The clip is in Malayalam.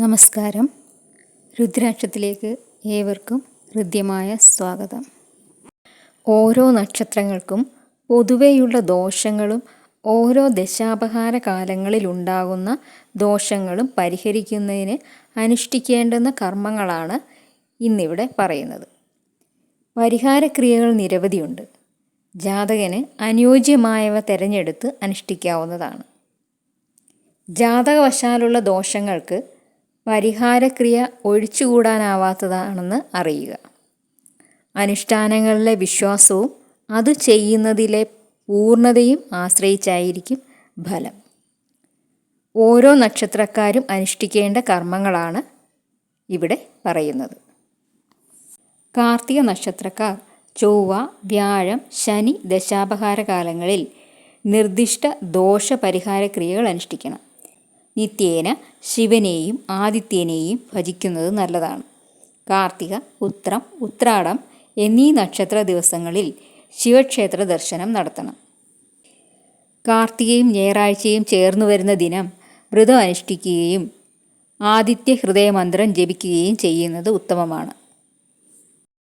നമസ്കാരം. രുദ്രാക്ഷത്തിലേക്ക് ഏവർക്കും ഹൃദ്യമായ സ്വാഗതം. ഓരോ നക്ഷത്രങ്ങൾക്കും പൊതുവെയുള്ള ദോഷങ്ങളും ഓരോ ദശാപഹാര കാലങ്ങളിലുണ്ടാകുന്ന ദോഷങ്ങളും പരിഹരിക്കുന്നതിന് അനുഷ്ഠിക്കേണ്ടുന്ന കർമ്മങ്ങളാണ് ഇന്നിവിടെ പറയുന്നത്. പരിഹാരക്രിയകൾ നിരവധിയുണ്ട്. ജാതകന് അനുയോജ്യമായവ തിരഞ്ഞെടുത്ത് അനുഷ്ഠിക്കാവുന്നതാണ്. ജാതകവശാലുള്ള ദോഷങ്ങൾക്ക് പരിഹാരക്രിയ ഒഴിച്ചുകൂടാനാവാത്തതാണെന്ന് അറിയുക. അനുഷ്ഠാനങ്ങളിലെ വിശ്വാസവും അത് ചെയ്യുന്നതിലെ പൂർണതയും ആശ്രയിച്ചായിരിക്കും ഫലം. ഓരോ നക്ഷത്രക്കാരും അനുഷ്ഠിക്കേണ്ട കർമ്മങ്ങളാണ് ഇവിടെ പറയുന്നത്. കാർത്തിക നക്ഷത്രക്കാർ ചൊവ്വ വ്യാഴം ശനി ദശാപഹാര കാലങ്ങളിൽ നിർദ്ദിഷ്ട ദോഷപരിഹാര ക്രിയകൾ അനുഷ്ഠിക്കണം. നിത്യേന ശിവനെയും ആദിത്യനെയും ഭജിക്കുന്നത് നല്ലതാണ്. കാർത്തിക ഉത്രം ഉത്രാടം എന്നീ നക്ഷത്ര ദിവസങ്ങളിൽ ശിവക്ഷേത്ര ദർശനം നടത്തണം. കാർത്തികയും ഞായറാഴ്ചയും ചേർന്നു വരുന്ന ദിനം വ്രതം അനുഷ്ഠിക്കുകയും ആദിത്യ ഹൃദയമന്ത്രം ജപിക്കുകയും ചെയ്യുന്നത് ഉത്തമമാണ്.